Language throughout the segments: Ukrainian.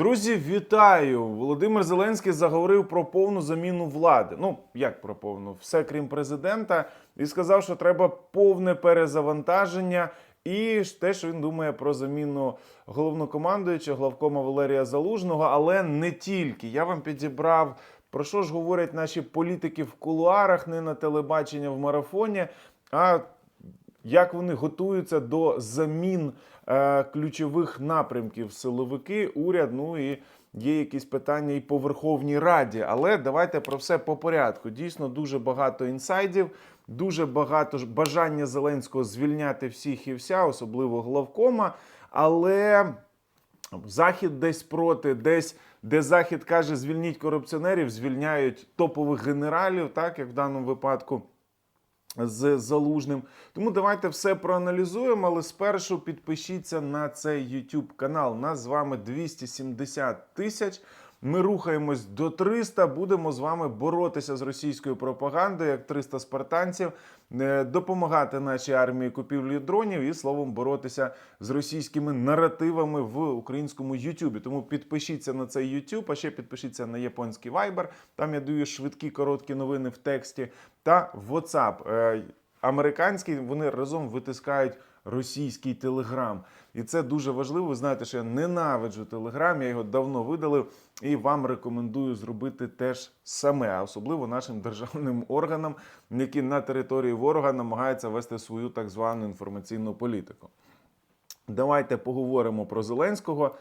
Друзі, вітаю! Володимир Зеленський заговорив про повну заміну влади. Ну, як про повну, все крім президента, і сказав, що треба повне перезавантаження. І те, що він думає про заміну головнокомандуючого главкома Валерія Залужного, але не тільки. Я вам підібрав про що ж говорять наші політики в кулуарах, не на телебаченні в марафоні, а як вони готуються до замін ключових напрямків силовики, уряд, ну і є якісь питання і по Верховній Раді. Але давайте про все по порядку. Дійсно, дуже багато інсайдів, дуже багато бажання Зеленського звільняти всіх і вся, особливо главкома. Але Захід десь проти, десь де Захід каже, звільніть корупціонерів, звільняють топових генералів, так як в даному випадку з залужним. Тому давайте все проаналізуємо, але спершу підпишіться на цей YouTube канал. Нас з вами 270 тисяч. Ми рухаємось до 300, будемо з вами боротися з російською пропагандою, як 300 спартанців, е, допомагати нашій армії купівлі дронів і словом боротися з російськими наративами в українському Ютубі. Тому підпишіться на цей YouTube, а ще підпишіться на японський Viber. Там я даю швидкі короткі новини в тексті та WhatsApp. Е, Американський вони разом витискають російський телеграм. І це дуже важливо. Ви знаєте, що я ненавиджу телеграм, я його давно видалив і вам рекомендую зробити теж саме, особливо нашим державним органам, які на території ворога намагаються вести свою так звану інформаційну політику. Давайте поговоримо про Зеленського.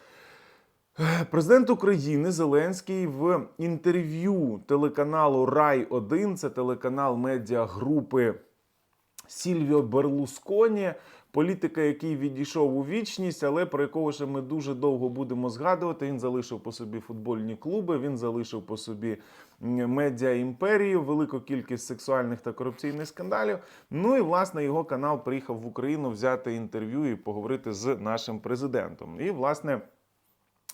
Президент України Зеленський в інтерв'ю телеканалу Рай 1 це телеканал медіагрупи Сільвіо Берлусконі, політика, який відійшов у вічність, але про якого ще ми дуже довго будемо згадувати. Він залишив по собі футбольні клуби, він залишив по собі медіа імперію, велику кількість сексуальних та корупційних скандалів. Ну і власне його канал приїхав в Україну взяти інтерв'ю і поговорити з нашим президентом. І власне.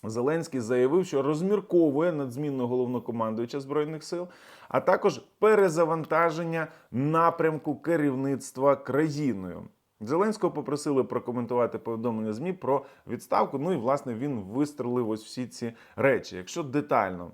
Зеленський заявив, що розмірковує над зміною головнокомандуюча збройних сил, а також перезавантаження напрямку керівництва країною. Зеленського попросили прокоментувати повідомлення змі про відставку. Ну і власне він вистрелив ось всі ці речі. Якщо детально.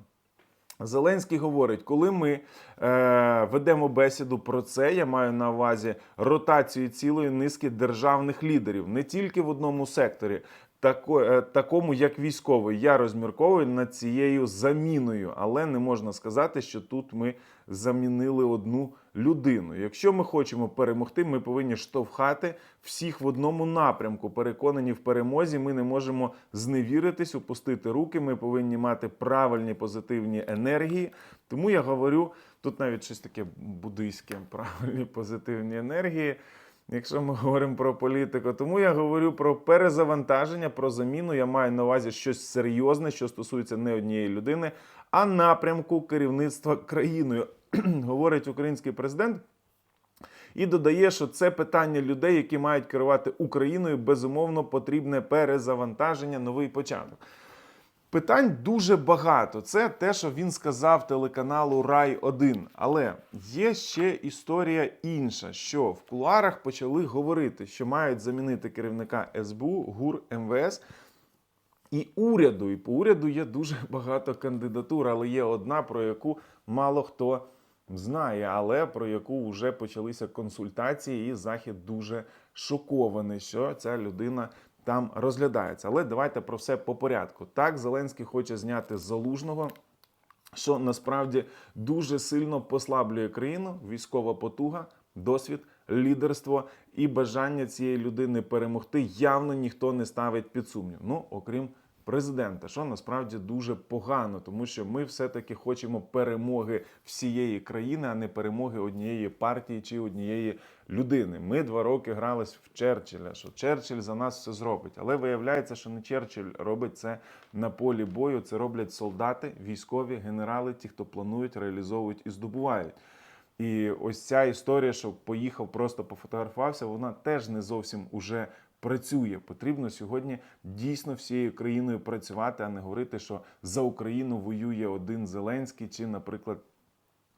Зеленський говорить, коли ми е, ведемо бесіду про це, я маю на увазі ротацію цілої низки державних лідерів, не тільки в одному секторі, тако, е, такому як військовий. Я розмірковую над цією заміною, але не можна сказати, що тут ми замінили одну людину. Якщо ми хочемо перемогти, ми повинні штовхати всіх в одному напрямку. Переконані в перемозі, ми не можемо зневіритись, опустити руки. Ми повинні мати правильні позитивні енергії. Тому я говорю тут навіть щось таке буддийське, правильні позитивні енергії. Якщо ми говоримо про політику, тому я говорю про перезавантаження, про заміну. Я маю на увазі щось серйозне, що стосується не однієї людини, а напрямку керівництва країною, говорить український президент. І додає, що це питання людей, які мають керувати Україною, безумовно потрібне перезавантаження, новий початок. Питань дуже багато. Це те, що він сказав телеканалу Рай 1 Але є ще історія інша, що в кулуарах почали говорити, що мають замінити керівника СБУ, ГУР МВС і уряду. І по уряду є дуже багато кандидатур, але є одна, про яку мало хто знає, але про яку вже почалися консультації, і захід дуже шокований, що ця людина там розглядається. Але давайте про все по порядку. Так, Зеленський хоче зняти залужного. Що насправді дуже сильно послаблює країну, військова потуга, досвід, лідерство і бажання цієї людини перемогти явно ніхто не ставить під сумнів. Ну, окрім президента, що насправді дуже погано, тому що ми все-таки хочемо перемоги всієї країни, а не перемоги однієї партії чи однієї людини. Ми два роки грались в Черчилля, що Черчилль за нас все зробить. Але виявляється, що не Черчилль робить це на полі бою. Це роблять солдати, військові, генерали, ті, хто планують, реалізовують і здобувають. І ось ця історія, що поїхав, просто пофотографувався, вона теж не зовсім уже працює. Потрібно сьогодні дійсно всією країною працювати, а не говорити, що за Україну воює один Зеленський чи, наприклад,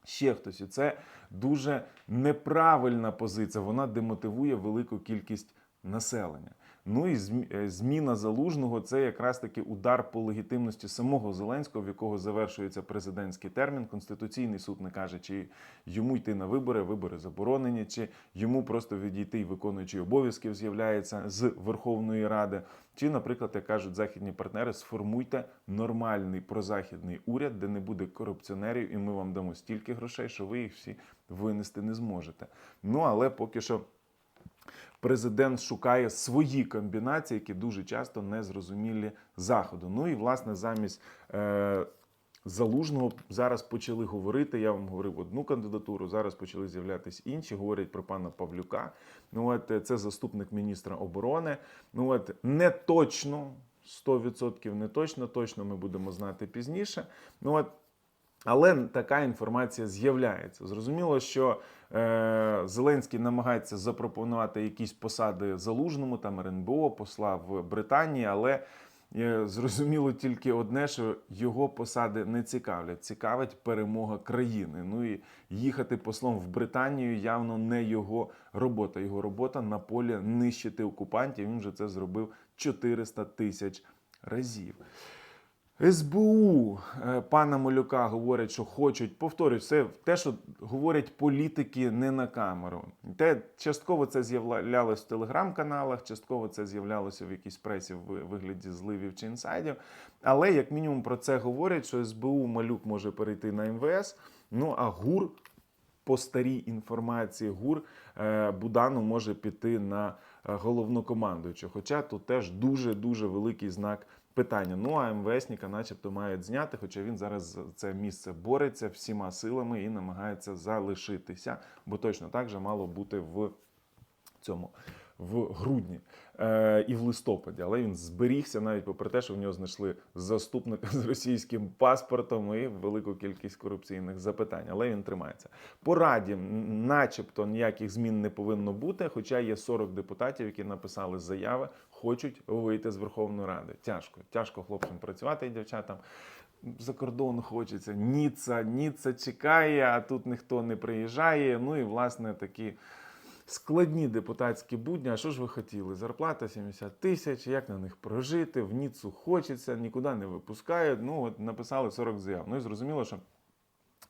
ще хтось. І це дуже неправильна позиція. Вона демотивує велику кількість населення. Ну і е, зміна залужного це якраз таки удар по легітимності самого Зеленського, в якого завершується президентський термін. Конституційний суд не каже, чи йому йти на вибори, вибори заборонені, чи йому просто відійти і виконуючий обов'язків з'являється з Верховної Ради. Чи, наприклад, як кажуть західні партнери, сформуйте нормальний прозахідний уряд, де не буде корупціонерів, і ми вам дамо стільки грошей, що ви їх всі винести не зможете. Ну але поки що президент шукає свої комбінації, які дуже часто не зрозумілі заходу. Ну і власне замість. Е- Залужного зараз почали говорити. Я вам говорив одну кандидатуру. Зараз почали з'являтися інші. Говорять про пана Павлюка. Ну от е, це заступник міністра оборони. Ну от не точно 100% не точно. Точно ми будемо знати пізніше. Ну от але така інформація з'являється. Зрозуміло, що е, Зеленський намагається запропонувати якісь посади залужному, там РНБО, посла в Британії, але е, зрозуміло тільки одне, що його посади не цікавлять. Цікавить перемога країни. Ну і їхати послом в Британію явно не його робота. Його робота на полі нищити окупантів. Він вже це зробив 400 тисяч разів. СБУ е, пана Малюка говорять, що хочуть повторюю, все те, що говорять політики не на камеру. Те частково це з'являлося в телеграм-каналах, частково це з'являлося в якійсь пресі в вигляді зливів чи інсайдів. Але як мінімум про це говорять, що СБУ малюк може перейти на МВС. Ну а ГУР по старій інформації ГУР е, Будану може піти на е, головнокомандуючого. Хоча тут теж дуже дуже великий знак питання. Ну а МВСника, начебто, мають зняти, хоча він зараз за це місце бореться всіма силами і намагається залишитися, бо точно так же мало бути в цьому. В грудні е, і в листопаді, але він зберігся навіть попри те, що в нього знайшли заступника з російським паспортом і велику кількість корупційних запитань. Але він тримається. По раді, начебто, ніяких змін не повинно бути. Хоча є 40 депутатів, які написали заяви, хочуть вийти з Верховної Ради. Тяжко, тяжко хлопцям працювати і дівчатам. За кордон хочеться. Ніца, Ніца чекає, а тут ніхто не приїжджає. Ну і власне такі складні депутатські будні. А що ж ви хотіли? Зарплата 70 тисяч, як на них прожити? В Ніцу хочеться, нікуди не випускають. Ну, от написали 40 заяв. Ну і зрозуміло, що.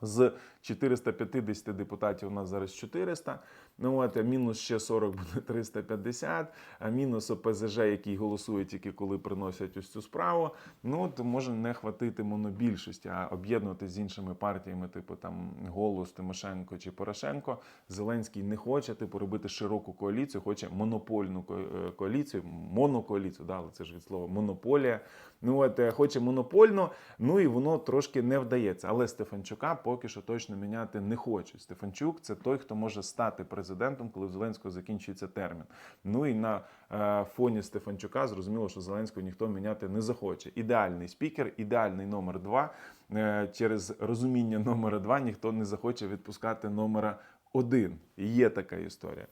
З 450 депутатів у нас зараз 400. Ну от мінус ще 40 буде 350, а мінус ОПЗЖ, який голосує тільки коли приносять ось цю справу. Ну то може не хватити монобільшості, а об'єднувати з іншими партіями, типу там Голос, Тимошенко чи Порошенко. Зеленський не хоче типу робити широку коаліцію, хоче монопольну е, коаліцію, монокоаліцію, да, але це ж від слова монополія. Ну от е, хоче монопольно, ну і воно трошки не вдається. Але Стефанчука поки що точно міняти не хочуть. Стефанчук це той, хто може стати президентом, коли у Зеленського закінчується термін. Ну і на е, фоні Стефанчука зрозуміло, що Зеленського ніхто міняти не захоче. Ідеальний спікер, ідеальний номер два. Е, через розуміння номера два ніхто не захоче відпускати номера один. Є така історія.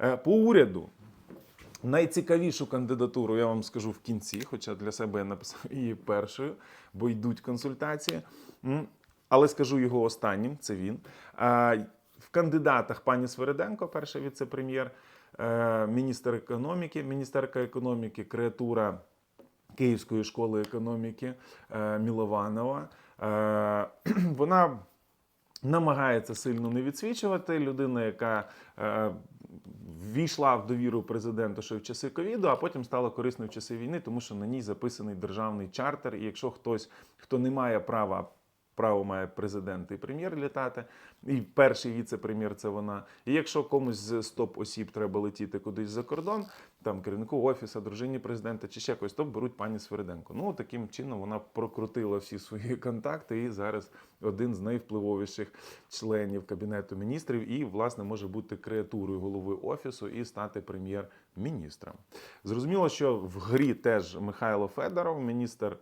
Е, по уряду. Найцікавішу кандидатуру я вам скажу в кінці, хоча для себе я написав її першою, бо йдуть консультації. Але скажу його останнім, це він. В кандидатах пані Свериденко, перший віце-прем'єр, е, міністр економіки, міністерка економіки, креатура Київської школи економіки е, Мілованова. Е, Вона намагається сильно не відсвічувати. Людина, яка ввійшла в довіру президенту ще в часи ковіду, а потім стала корисною в часи війни, тому що на ній записаний державний чартер. І якщо хтось, хто не має права. Право має президент і прем'єр літати, і перший віце-прем'єр це вона. І якщо комусь з стоп осіб треба летіти кудись за кордон, там керівнику офісу, дружині президента чи ще когось, то беруть пані Свериденко. Ну таким чином вона прокрутила всі свої контакти і зараз один з найвпливовіших членів кабінету міністрів, і власне може бути креатурою голови офісу і стати прем'єр-міністром. Зрозуміло, що в грі теж Михайло Федоров, міністр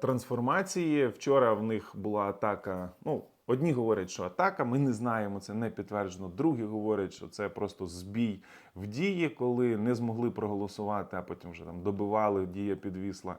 трансформації. Вчора в них була атака. Ну, одні говорять, що атака, ми не знаємо, це не підтверджено. Другі говорять, що це просто збій в дії, коли не змогли проголосувати, а потім вже там добивали, дія підвісла.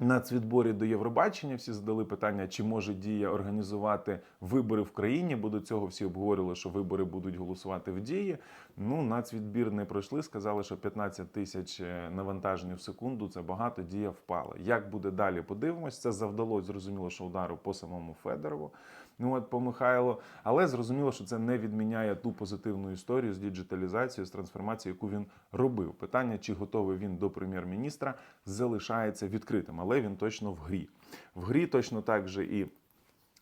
Нацвідборі до Євробачення. Всі задали питання, чи може дія організувати вибори в країні, бо до цього всі обговорювали, що вибори будуть голосувати в дії. Ну, нацвідбір не пройшли. Сказали, що 15 тисяч е, навантажень в секунду це багато. Дія впала. Як буде далі? Подивимось. Це завдалось зрозуміло, що удару по самому Федорову. Ну от по Михайлу, але зрозуміло, що це не відміняє ту позитивну історію з діджиталізацією, з трансформацією, яку він робив. Питання, чи готовий він до прем'єр-міністра, залишається відкритим, але він точно в грі. В грі точно так же і.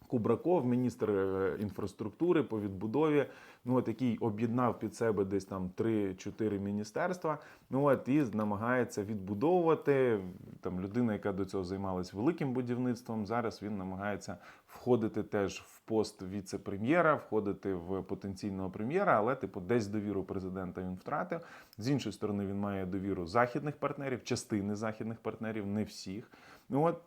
Кубраков, міністр е, інфраструктури по відбудові, ну от який об'єднав під себе десь там 3-4 міністерства. Ну от і намагається відбудовувати там людина, яка до цього займалась великим будівництвом. Зараз він намагається входити теж в пост віце-прем'єра, входити в потенційного прем'єра, але типу десь довіру президента він втратив. З іншої сторони, він має довіру західних партнерів, частини західних партнерів, не всіх. Ну от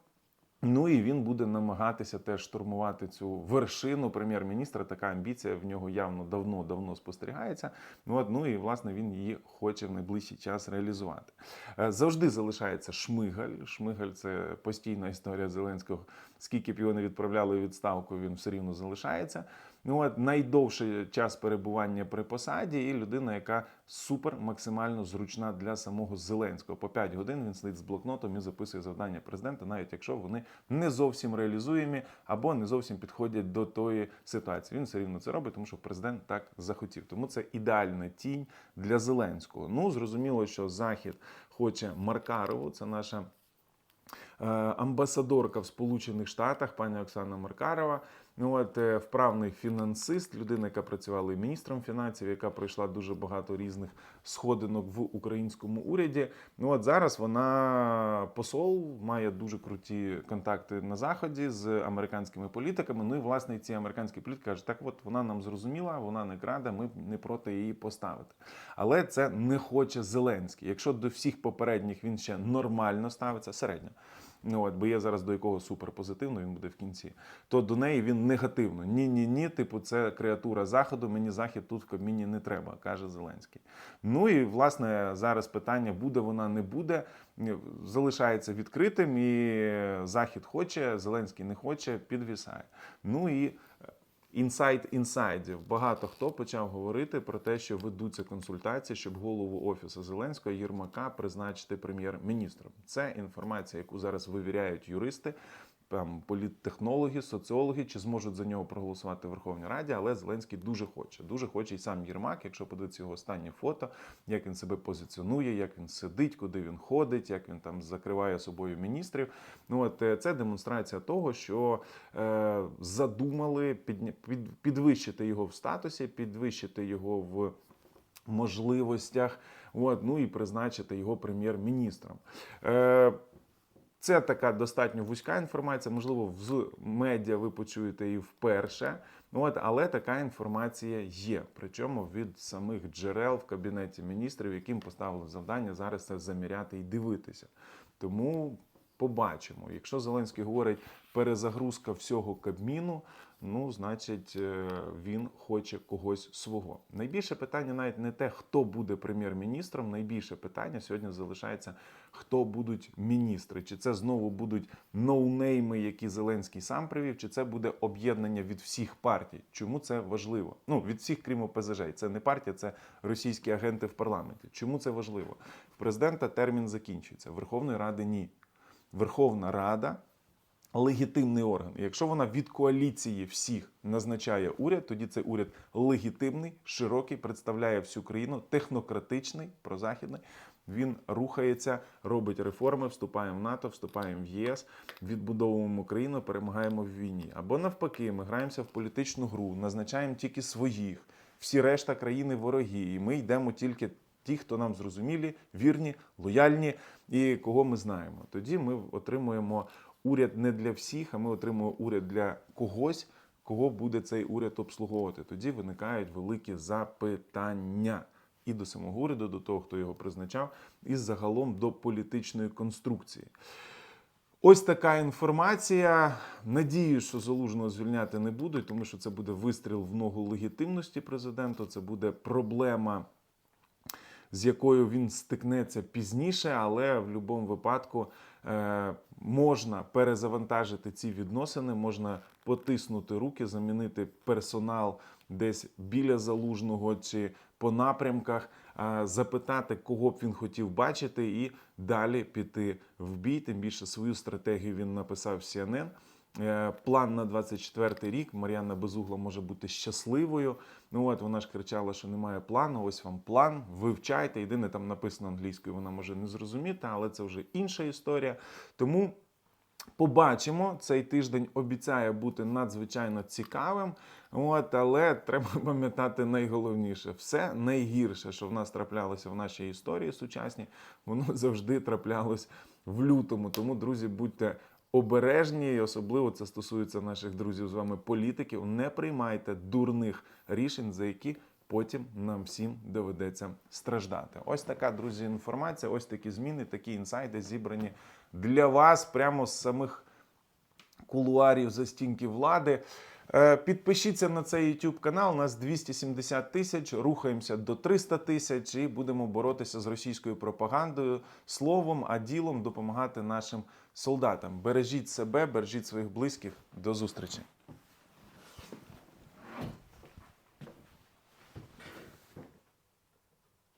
Ну і він буде намагатися теж штурмувати цю вершину прем'єр-міністра. Така амбіція в нього явно давно-давно спостерігається. Ну, от, ну і власне він її хоче в найближчий час реалізувати. Е, Завжди залишається Шмигаль. Шмигаль це постійна історія Зеленського. Скільки б його не відправляли у відставку, він все рівно залишається. Ну от найдовший час перебування при посаді, і людина, яка супер максимально зручна для самого Зеленського. По 5 годин він сидить з блокнотом і записує завдання президента, навіть якщо вони не зовсім реалізуємі або не зовсім підходять до тої ситуації. Він все рівно це робить, тому що президент так захотів. Тому це ідеальна тінь для Зеленського. Ну зрозуміло, що Захід хоче Маркарову. Це наша. е, Амбасадорка в Сполучених Штатах, пані Оксана Маркарова, ну от е, вправний фінансист, людина, яка працювала і міністром фінансів, яка пройшла дуже багато різних сходинок в українському уряді. Ну от зараз вона посол, має дуже круті контакти на заході з американськими політиками. Ну і власне ці американські політики кажуть, так от вона нам зрозуміла, вона не краде, ми не проти її поставити. Але це не хоче Зеленський. Якщо до всіх попередніх він ще нормально ставиться, середньо. Ну от, бо є зараз до якого суперпозитивно, він буде в кінці, то до неї він негативно. Ні, ні, ні. Типу, це креатура заходу. Мені захід тут в Кабміні не треба, каже Зеленський. Ну і власне зараз питання буде вона, не буде, залишається відкритим. І захід хоче, Зеленський не хоче, підвісає. Ну і Інсайд інсайдів. Багато хто почав говорити про те, що ведуться консультації, щоб голову офісу Зеленського Єрмака призначити прем'єр-міністром. Це інформація, яку зараз вивіряють юристи. Там політтехнологи, соціологи, чи зможуть за нього проголосувати в Верховній Раді, але Зеленський дуже хоче. Дуже хоче і сам Єрмак, якщо подивитися його останні фото, як він себе позиціонує, як він сидить, куди він ходить, як він там закриває собою міністрів. Ну от е, це демонстрація того, що е, задумали підня- під, підвищити його в статусі, підвищити його в можливостях. От, ну і призначити його прем'єр-міністром. Е, це така достатньо вузька інформація. Можливо, з медіа ви почуєте її вперше. От, але така інформація є. Причому від самих джерел в кабінеті міністрів, яким поставили завдання зараз це заміряти і дивитися. Тому побачимо. Якщо Зеленський говорить перезагрузка всього Кабміну, ну значить е, він хоче когось свого. Найбільше питання навіть не те, хто буде прем'єр-міністром. Найбільше питання сьогодні залишається, хто будуть міністри. Чи це знову будуть ноунейми, які Зеленський сам привів, чи це буде об'єднання від всіх партій? Чому це важливо? Ну від всіх, крім ОПЗЖ. Це не партія, це російські агенти в парламенті. Чому це важливо? В президента термін закінчується. Верховної Ради ні. Верховна Рада легітимний орган. Якщо вона від коаліції всіх назначає уряд, тоді цей уряд легітимний, широкий, представляє всю країну, технократичний, прозахідний. Він рухається, робить реформи, вступаємо в НАТО, вступаємо в ЄС, відбудовуємо країну, перемагаємо в війні. Або навпаки, ми граємося в політичну гру, назначаємо тільки своїх, всі решта країни вороги, і ми йдемо тільки ті, хто нам зрозумілі, вірні, лояльні і кого ми знаємо. Тоді ми отримуємо уряд не для всіх, а ми отримуємо уряд для когось, кого буде цей уряд обслуговувати. Тоді виникають великі запитання і до самого уряду, до того, хто його призначав, і загалом до політичної конструкції. Ось така інформація. Надію, що залужного звільняти не будуть, тому що це буде вистріл в ногу легітимності президенту. Це буде проблема, з якою він стикнеться пізніше, але в будь-якому випадку е, можна перезавантажити ці відносини, можна потиснути руки, замінити персонал десь біля залужного чи по напрямках, е, запитати, кого б він хотів бачити, і далі піти в бій. Тим більше свою стратегію він написав в CNN. Е, План на 24-й рік. Мар'яна Безугла може бути щасливою. Ну от вона ж кричала, що немає плану. Ось вам план. Вивчайте. Єдине там написано англійською, вона може не зрозуміти, але це вже інша історія. Тому Побачимо, цей тиждень обіцяє бути надзвичайно цікавим. От, але треба пам'ятати найголовніше: все найгірше, що в нас траплялося в нашій історії сучасній, воно завжди траплялось в лютому. Тому, друзі, будьте обережні, особливо це стосується наших друзів з вами, політиків. Не приймайте дурних рішень, за які потім нам всім доведеться страждати. Ось така, друзі, інформація, ось такі зміни, такі інсайди зібрані для вас прямо з самих кулуарів застінки влади. Е, Підпишіться на цей YouTube канал. У нас 270 тисяч. Рухаємося до 300 тисяч і будемо боротися з російською пропагандою словом, а ділом допомагати нашим солдатам. Бережіть себе, бережіть своїх близьких. До зустрічі.